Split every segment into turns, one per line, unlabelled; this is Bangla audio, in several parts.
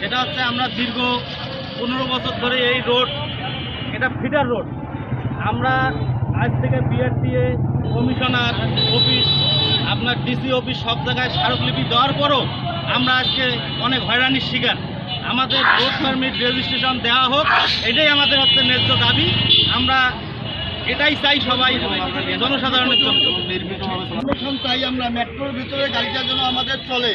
সেটা হচ্ছে আমরা দীর্ঘ পনেরো বছর ধরে এই রোড, এটা ফিডার রোড। আমরা আজ থেকে বিআরটিএ কমিশনার অফিস, আপনার ডিসি অফিস সব জায়গায় স্মারকলিপি দেওয়ার পরও আমরা আজকে অনেক হয়রানির শিকার। আমাদের রোড পারমিট রেজিস্ট্রেশন দেওয়া হোক, এটাই আমাদের হচ্ছে ন্যায্য দাবি। আমরা এটাই চাই সবাই জনসাধারণের জন্য।
চাই আমরা মেট্রোর ভিতরে, গাড়িটা যেন আমাদের চলে।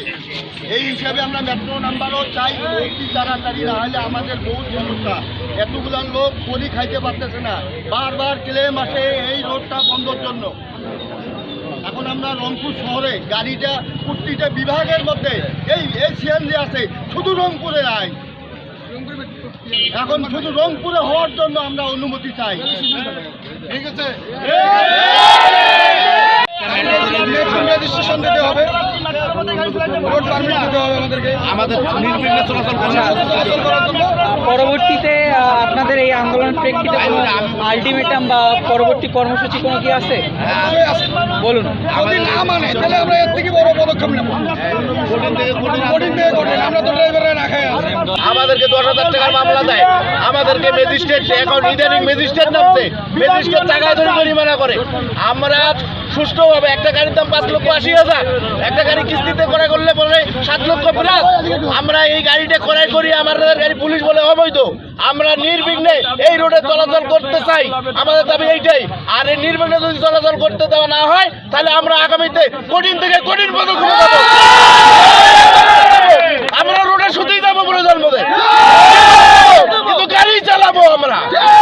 এই হিসাবে আমরা মেট্রো নাম্বারও চাই, অতি তাড়াতাড়ি, না হলে আমাদের বহু সমস্যা এতগুলো লোক করি খাইতে পারতেছে না। বারবার ক্লেম আসে এই রোডটা বন্ধর জন্য। এখন আমরা রংপুর শহরে গাড়িটা প্রতিটা বিভাগের মধ্যে, এই এই সিএনজি আছে, শুধু রংপুরে নাই এখন শুধু রংপুরে হওয়ার জন্য আমরা অনুমতি চাই ঠিক আছে রেজিস্ট্রেশন দিতে হবে রোড পারমিট দিতে হবে আমাদেরকে
আমাদের নির্বিঘ্নে চলাচল
চলাচল করার জন্য
পরবর্তীতে আপনাদের এই আন্দোলন প্রেক্ষিতে আলটিমেটাম বা পরবর্তী কর্মসূচি কোনো কি আছে বলুন
যদি না মানে তাহলে আমরা এর থেকে বড় পদক্ষেপ নেব আমরা তো ড্রাইভাররা না খাই আছি
আমাদেরকে দশ হাজার টাকার মামলা দেয়। আমাদেরকে ম্যাজিস্ট্রেট এখন ইদানিং ম্যাজিস্ট্রেট নামছে। ম্যাজিস্ট্রেট টাকা ধরে জরিমানা করে। আমরা সুষ্ঠুভাবে একটা গাড়ির দাম পাঁচ লক্ষ আশি হাজার। একটা গাড়ি কিস্তিতে করা করলে পরে সাত লক্ষ প্লাস আমরা এই গাড়িটা করাই করি, আমাদের গাড়ি পুলিশ বলে অবৈধ। আমরা নির্বিঘ্নে এই রোডে চলাচল করতে চাই। আমাদের দাবি এইটাই। আর এই নির্বিঘ্নে যদি চলাচল করতে দেওয়া না হয়, তাহলে আমরা আগামীতে কঠিন থেকে কঠিন পদক্ষেপ নেব। আমরা রোডে শুধুই যাব প্রয়োজন মধ্যে কিন্তু গাড়ি চালাবো আমরা